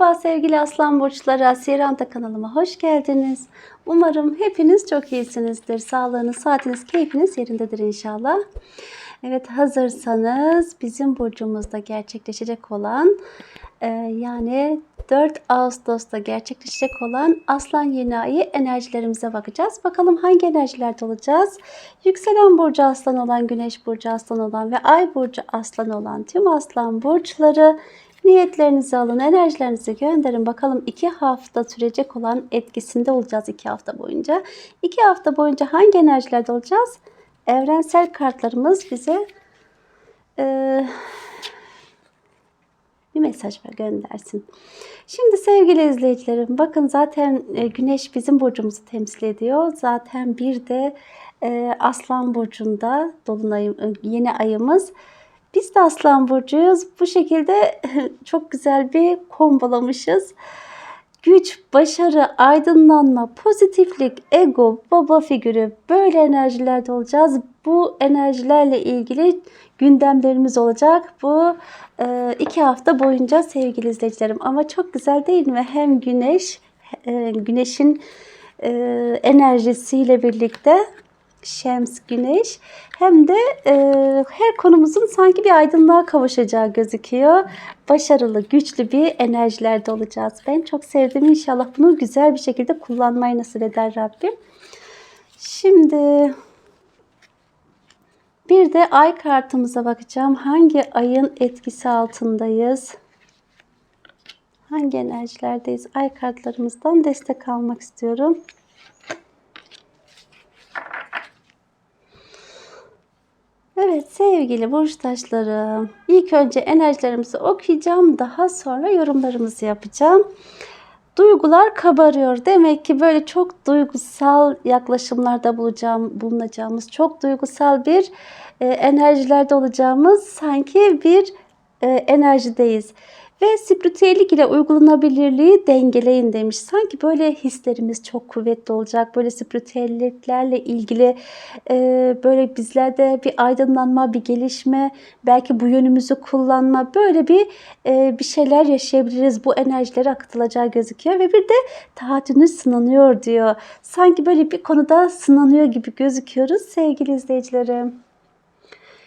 Merhaba sevgili Aslan Burçları, Asiranta kanalıma hoş geldiniz. Umarım hepiniz çok iyisinizdir. Sağlığınız, saatiniz, keyfiniz yerindedir inşallah. Evet hazırsanız bizim burcumuzda gerçekleşecek olan e, yani 4 Ağustos'ta gerçekleşecek olan Aslan yeni ayı enerjilerimize bakacağız. Bakalım hangi enerjilerde olacağız? Yükselen burcu Aslan olan, Güneş burcu Aslan olan ve Ay burcu Aslan olan tüm Aslan burçları Niyetlerinizi alın, enerjilerinizi gönderin. Bakalım iki hafta sürecek olan etkisinde olacağız iki hafta boyunca. İki hafta boyunca hangi enerjilerde olacağız? Evrensel kartlarımız bize e, bir mesaj ver göndersin. Şimdi sevgili izleyicilerim bakın zaten e, güneş bizim burcumuzu temsil ediyor. Zaten bir de e, aslan burcunda dolunay e, yeni ayımız. Biz de Aslan Burcu'yuz. Bu şekilde çok güzel bir kombolamışız. Güç, başarı, aydınlanma, pozitiflik, ego, baba figürü böyle enerjilerde olacağız. Bu enerjilerle ilgili gündemlerimiz olacak. Bu e, iki hafta boyunca sevgili izleyicilerim. Ama çok güzel değil mi? Hem güneş, e, güneşin e, enerjisiyle birlikte Şems Güneş hem de e, her konumuzun sanki bir aydınlığa kavuşacağı gözüküyor. Başarılı, güçlü bir enerjilerde olacağız. Ben çok sevdim. İnşallah bunu güzel bir şekilde kullanmayı nasip eder Rabbim. Şimdi bir de ay kartımıza bakacağım. Hangi ayın etkisi altındayız? Hangi enerjilerdeyiz? Ay kartlarımızdan destek almak istiyorum. Evet sevgili burçtaşlarım. İlk önce enerjilerimizi okuyacağım. Daha sonra yorumlarımızı yapacağım. Duygular kabarıyor. Demek ki böyle çok duygusal yaklaşımlarda bulacağım, bulunacağımız, çok duygusal bir e, enerjilerde olacağımız sanki bir e, enerjideyiz. Ve spiritüellik ile uygulanabilirliği dengeleyin demiş. Sanki böyle hislerimiz çok kuvvetli olacak. Böyle spiritüelliklerle ilgili e, böyle bizlerde bir aydınlanma, bir gelişme, belki bu yönümüzü kullanma böyle bir e, bir şeyler yaşayabiliriz. Bu enerjileri akıtılacağı gözüküyor ve bir de tahaddünüz sınanıyor diyor. Sanki böyle bir konuda sınanıyor gibi gözüküyoruz sevgili izleyicilerim.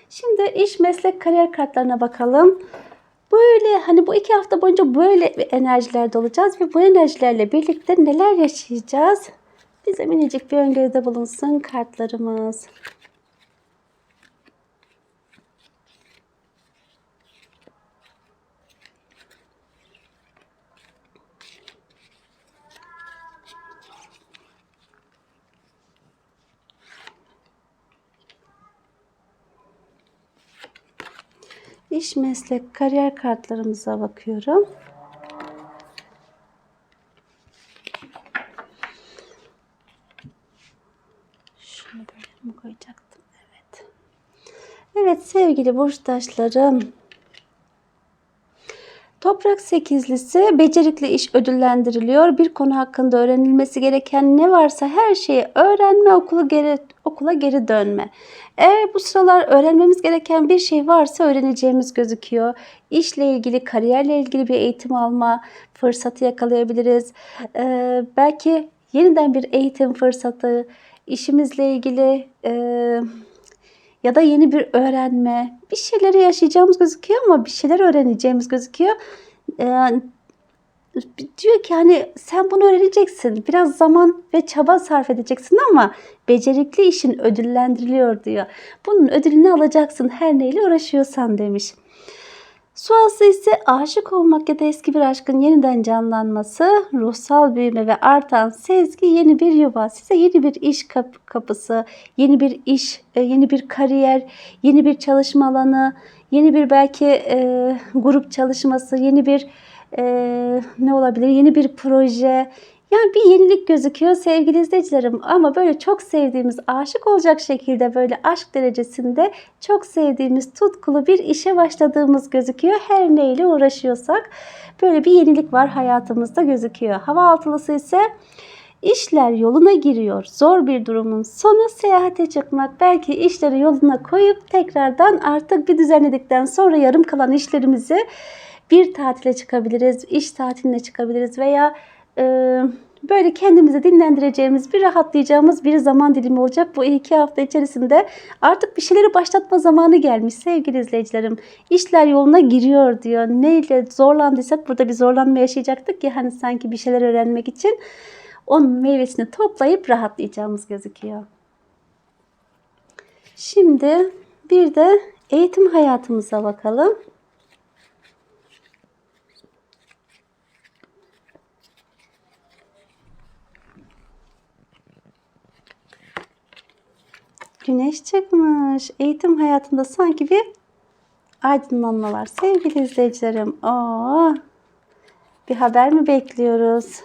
Şimdi iş, meslek, kariyer kartlarına bakalım. Böyle hani bu iki hafta boyunca böyle enerjilerde olacağız ve bu enerjilerle birlikte neler yaşayacağız? Bize minicik bir öngörüde bulunsun kartlarımız. İş, meslek, kariyer kartlarımıza bakıyorum. Şunu böyle mi koyacaktım? Evet. Evet sevgili burçtaşlarım. Toprak sekizlisi becerikli iş ödüllendiriliyor. Bir konu hakkında öğrenilmesi gereken ne varsa her şeyi öğrenme, okula geri, okula geri dönme. Eğer bu sıralar öğrenmemiz gereken bir şey varsa öğreneceğimiz gözüküyor. İşle ilgili, kariyerle ilgili bir eğitim alma fırsatı yakalayabiliriz. Ee, belki yeniden bir eğitim fırsatı, işimizle ilgili... E, ya da yeni bir öğrenme, bir şeyleri yaşayacağımız gözüküyor ama bir şeyler öğreneceğimiz gözüküyor. Ee, diyor ki hani sen bunu öğreneceksin. Biraz zaman ve çaba sarf edeceksin ama becerikli işin ödüllendiriliyor diyor. Bunun ödülünü alacaksın her neyle uğraşıyorsan demiş. Su aslı ise aşık olmak ya da eski bir aşkın yeniden canlanması, ruhsal büyüme ve artan sezgi yeni bir yuva, size yeni bir iş kap kapısı, yeni bir iş, e, yeni bir kariyer, yeni bir çalışma alanı, yeni bir belki e, grup çalışması, yeni bir e, ne olabilir, yeni bir proje, yani bir yenilik gözüküyor sevgili izleyicilerim ama böyle çok sevdiğimiz, aşık olacak şekilde böyle aşk derecesinde çok sevdiğimiz tutkulu bir işe başladığımız gözüküyor. Her neyle uğraşıyorsak böyle bir yenilik var hayatımızda gözüküyor. Hava altılısı ise işler yoluna giriyor. Zor bir durumun sonu seyahate çıkmak. Belki işleri yoluna koyup tekrardan artık bir düzenledikten sonra yarım kalan işlerimizi bir tatile çıkabiliriz, iş tatiline çıkabiliriz veya böyle kendimizi dinlendireceğimiz, bir rahatlayacağımız bir zaman dilimi olacak. Bu iki hafta içerisinde artık bir şeyleri başlatma zamanı gelmiş sevgili izleyicilerim. İşler yoluna giriyor diyor. Neyle zorlandıysak burada bir zorlanma yaşayacaktık ya hani sanki bir şeyler öğrenmek için. Onun meyvesini toplayıp rahatlayacağımız gözüküyor. Şimdi bir de eğitim hayatımıza bakalım. Güneş çıkmış. Eğitim hayatında sanki bir aydınlanma var. Sevgili izleyicilerim. Aa, bir haber mi bekliyoruz?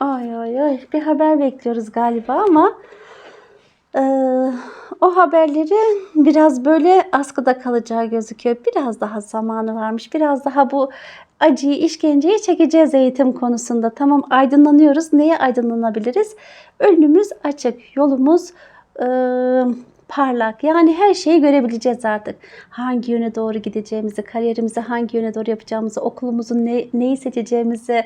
Ay ay ay bir haber bekliyoruz galiba ama e, o haberleri biraz böyle askıda kalacağı gözüküyor. Biraz daha zamanı varmış. Biraz daha bu acıyı, işkenceyi çekeceğiz eğitim konusunda. Tamam aydınlanıyoruz. Neye aydınlanabiliriz? Önümüz açık. Yolumuz e, parlak. Yani her şeyi görebileceğiz artık. Hangi yöne doğru gideceğimizi, kariyerimizi hangi yöne doğru yapacağımızı, okulumuzun ne, neyi seçeceğimizi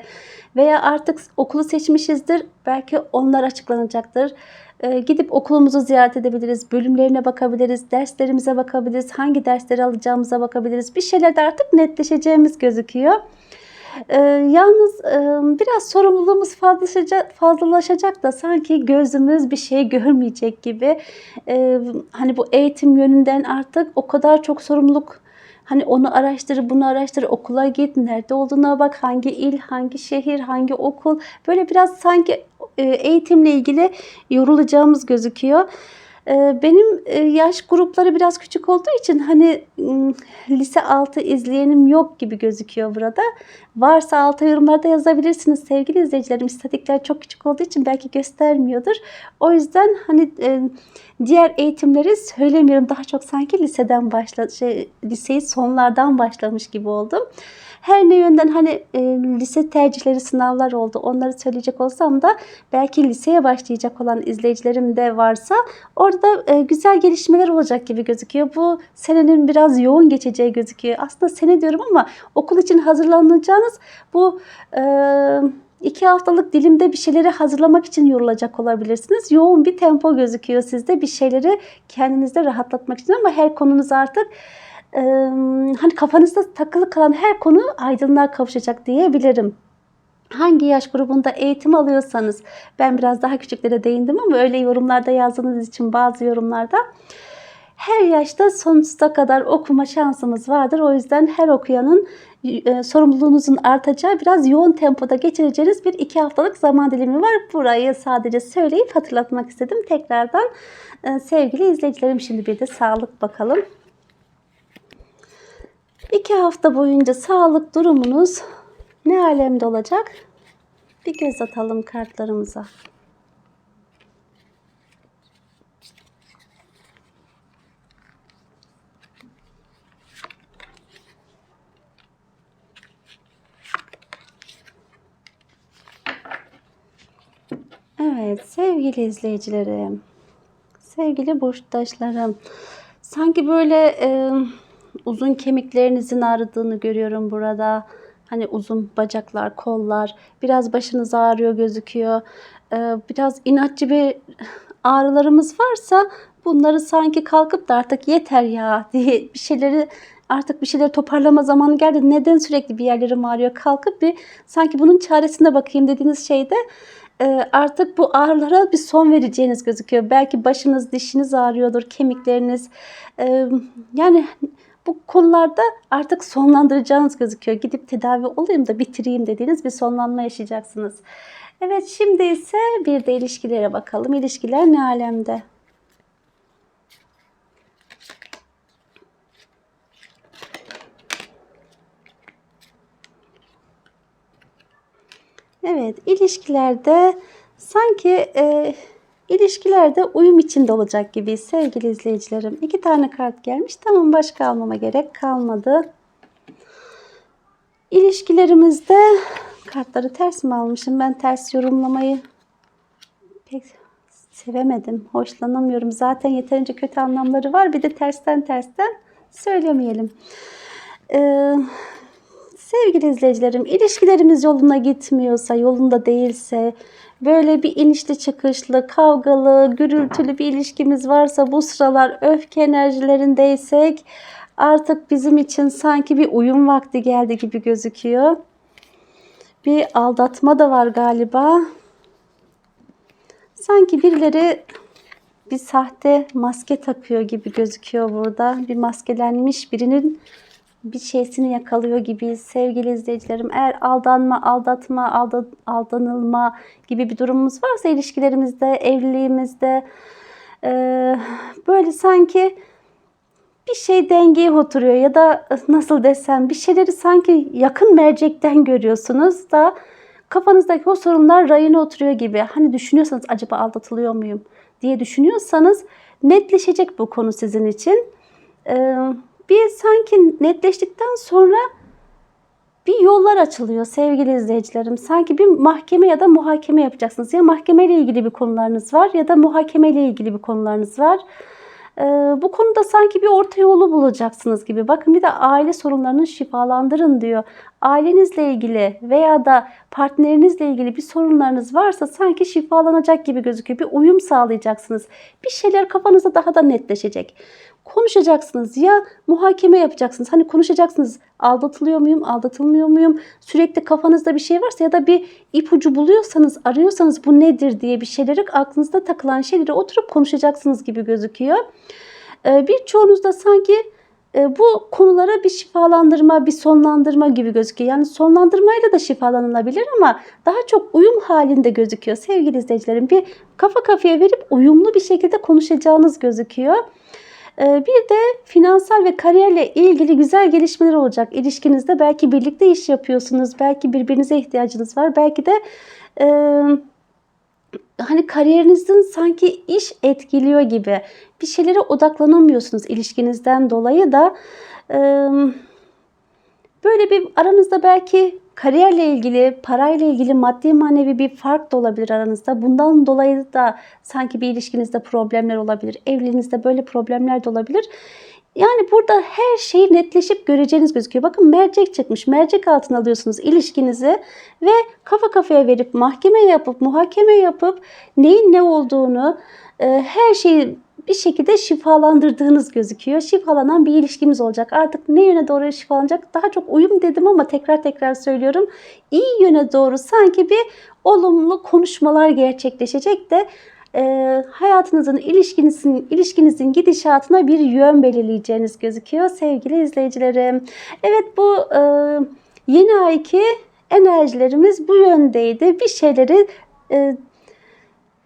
veya artık okulu seçmişizdir. Belki onlar açıklanacaktır. Ee, gidip okulumuzu ziyaret edebiliriz, bölümlerine bakabiliriz, derslerimize bakabiliriz, hangi dersleri alacağımıza bakabiliriz. Bir şeyler de artık netleşeceğimiz gözüküyor. Ee, yalnız e, biraz sorumluluğumuz fazlalaşacak, fazlalaşacak da sanki gözümüz bir şey görmeyecek gibi. Ee, hani bu eğitim yönünden artık o kadar çok sorumluluk Hani onu araştır, bunu araştır, okula git, nerede olduğuna bak, hangi il, hangi şehir, hangi okul. Böyle biraz sanki e, eğitimle ilgili yorulacağımız gözüküyor. E, benim e, yaş grupları biraz küçük olduğu için hani lise altı izleyenim yok gibi gözüküyor burada. Varsa alta yorumlarda yazabilirsiniz sevgili izleyicilerim. İstatikler çok küçük olduğu için belki göstermiyordur. O yüzden hani diğer eğitimleri söylemiyorum. Daha çok sanki liseden başla şey, liseyi sonlardan başlamış gibi oldum. Her ne yönden hani e, lise tercihleri sınavlar oldu. Onları söyleyecek olsam da belki liseye başlayacak olan izleyicilerim de varsa orada e, güzel gelişmeler olacak gibi gözüküyor. Bu senenin biraz yoğun geçeceği gözüküyor. Aslında sene diyorum ama okul için hazırlanacağınız bu e, iki haftalık dilimde bir şeyleri hazırlamak için yorulacak olabilirsiniz. Yoğun bir tempo gözüküyor sizde bir şeyleri kendinizde rahatlatmak için ama her konunuz artık e, hani kafanızda takılı kalan her konu aydınlığa kavuşacak diyebilirim. Hangi yaş grubunda eğitim alıyorsanız ben biraz daha küçüklere değindim ama öyle yorumlarda yazdığınız için bazı yorumlarda her yaşta sonsuza kadar okuma şansımız vardır. O yüzden her okuyanın e, sorumluluğunuzun artacağı biraz yoğun tempoda geçireceğiniz bir iki haftalık zaman dilimi var. Burayı sadece söyleyip hatırlatmak istedim. Tekrardan e, sevgili izleyicilerim şimdi bir de sağlık bakalım. İki hafta boyunca sağlık durumunuz ne alemde olacak? Bir göz atalım kartlarımıza. Evet sevgili izleyicilerim, sevgili burçtaşlarım, sanki böyle e, uzun kemiklerinizin ağrıdığını görüyorum burada. Hani uzun bacaklar, kollar, biraz başınız ağrıyor gözüküyor. E, biraz inatçı bir ağrılarımız varsa bunları sanki kalkıp da artık yeter ya diye bir şeyleri artık bir şeyleri toparlama zamanı geldi. Neden sürekli bir yerlerim ağrıyor? Kalkıp bir sanki bunun çaresine bakayım dediğiniz şeyde e, artık bu ağrılara bir son vereceğiniz gözüküyor. Belki başınız, dişiniz ağrıyordur, kemikleriniz. E, yani bu konularda artık sonlandıracağınız gözüküyor. Gidip tedavi olayım da bitireyim dediğiniz bir sonlanma yaşayacaksınız. Evet şimdi ise bir de ilişkilere bakalım. İlişkiler ne alemde? Evet, ilişkilerde sanki e, ilişkilerde uyum içinde olacak gibi sevgili izleyicilerim. İki tane kart gelmiş. Tamam başka almama gerek kalmadı. İlişkilerimizde kartları ters mi almışım? Ben ters yorumlamayı pek sevemedim. Hoşlanamıyorum. Zaten yeterince kötü anlamları var. Bir de tersten tersten söylemeyelim. Ee, sevgili izleyicilerim, ilişkilerimiz yoluna gitmiyorsa, yolunda değilse, böyle bir inişli çıkışlı, kavgalı, gürültülü bir ilişkimiz varsa, bu sıralar öfke enerjilerindeysek artık bizim için sanki bir uyum vakti geldi gibi gözüküyor. Bir aldatma da var galiba. Sanki birileri bir sahte maske takıyor gibi gözüküyor burada. Bir maskelenmiş birinin bir şeysini yakalıyor gibi sevgili izleyicilerim. Eğer aldanma, aldatma, alda, aldanılma gibi bir durumumuz varsa ilişkilerimizde, evliliğimizde e, böyle sanki bir şey dengeye oturuyor ya da nasıl desem bir şeyleri sanki yakın mercekten görüyorsunuz da kafanızdaki o sorunlar rayına oturuyor gibi. Hani düşünüyorsanız acaba aldatılıyor muyum diye düşünüyorsanız netleşecek bu konu sizin için. Ee, bir sanki netleştikten sonra bir yollar açılıyor sevgili izleyicilerim. Sanki bir mahkeme ya da muhakeme yapacaksınız. Ya mahkemeyle ilgili bir konularınız var ya da muhakemeyle ilgili bir konularınız var. Ee, bu konuda sanki bir orta yolu bulacaksınız gibi. Bakın bir de aile sorunlarını şifalandırın diyor. Ailenizle ilgili veya da partnerinizle ilgili bir sorunlarınız varsa sanki şifalanacak gibi gözüküyor. Bir uyum sağlayacaksınız. Bir şeyler kafanızda daha da netleşecek. Konuşacaksınız ya muhakeme yapacaksınız. Hani konuşacaksınız aldatılıyor muyum, aldatılmıyor muyum? Sürekli kafanızda bir şey varsa ya da bir ipucu buluyorsanız, arıyorsanız bu nedir diye bir şeyleri aklınızda takılan şeyleri oturup konuşacaksınız gibi gözüküyor. Ee, birçoğunuzda sanki e, bu konulara bir şifalandırma, bir sonlandırma gibi gözüküyor. Yani sonlandırmayla da şifalanılabilir ama daha çok uyum halinde gözüküyor sevgili izleyicilerim. Bir kafa kafaya verip uyumlu bir şekilde konuşacağınız gözüküyor. Ee, bir de finansal ve kariyerle ilgili güzel gelişmeler olacak ilişkinizde. Belki birlikte iş yapıyorsunuz, belki birbirinize ihtiyacınız var, belki de e, hani kariyerinizin sanki iş etkiliyor gibi bir şeylere odaklanamıyorsunuz ilişkinizden dolayı da e, böyle bir aranızda belki kariyerle ilgili, parayla ilgili maddi manevi bir fark da olabilir aranızda. Bundan dolayı da sanki bir ilişkinizde problemler olabilir. Evliliğinizde böyle problemler de olabilir. Yani burada her şeyi netleşip göreceğiniz gözüküyor. Bakın mercek çıkmış. Mercek altına alıyorsunuz ilişkinizi ve kafa kafaya verip mahkeme yapıp muhakeme yapıp neyin ne olduğunu her şeyi bir şekilde şifalandırdığınız gözüküyor. Şifalanan bir ilişkimiz olacak. Artık ne yöne doğru şifalanacak? Daha çok uyum dedim ama tekrar tekrar söylüyorum. İyi yöne doğru sanki bir olumlu konuşmalar gerçekleşecek de e, hayatınızın, ilişkinizin, ilişkinizin gidişatına bir yön belirleyeceğiniz gözüküyor sevgili izleyicilerim. Evet bu e, yeni ayki enerjilerimiz bu yöndeydi. Bir şeyleri e,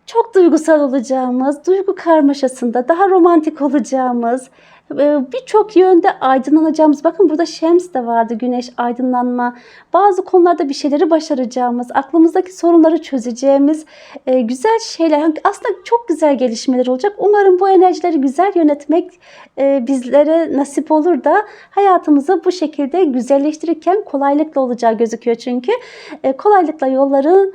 çok duygusal olacağımız, duygu karmaşasında daha romantik olacağımız, e, birçok yönde aydınlanacağımız. Bakın burada Şems de vardı, güneş aydınlanma. Bazı konularda bir şeyleri başaracağımız, aklımızdaki sorunları çözeceğimiz e, güzel şeyler. Aslında çok güzel gelişmeler olacak. Umarım bu enerjileri güzel yönetmek e, bizlere nasip olur da hayatımızı bu şekilde güzelleştirirken kolaylıkla olacağı gözüküyor çünkü. Kolaylıkla yolları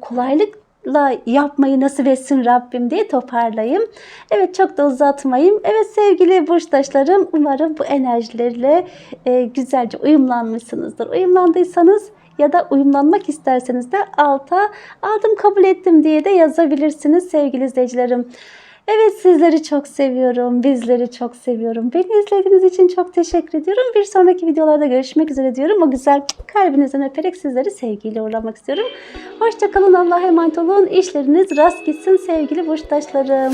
kolaylık la yapmayı nasip etsin Rabbim diye toparlayayım. Evet çok da uzatmayayım. Evet sevgili burçtaşlarım umarım bu enerjilerle e, güzelce uyumlanmışsınızdır. Uyumlandıysanız ya da uyumlanmak isterseniz de alta aldım kabul ettim diye de yazabilirsiniz sevgili izleyicilerim. Evet sizleri çok seviyorum. Bizleri çok seviyorum. Beni izlediğiniz için çok teşekkür ediyorum. Bir sonraki videolarda görüşmek üzere diyorum. O güzel kalbinizden öperek sizleri sevgiyle uğurlamak istiyorum. Hoşçakalın. Allah'a emanet olun. İşleriniz rast gitsin sevgili burçtaşlarım.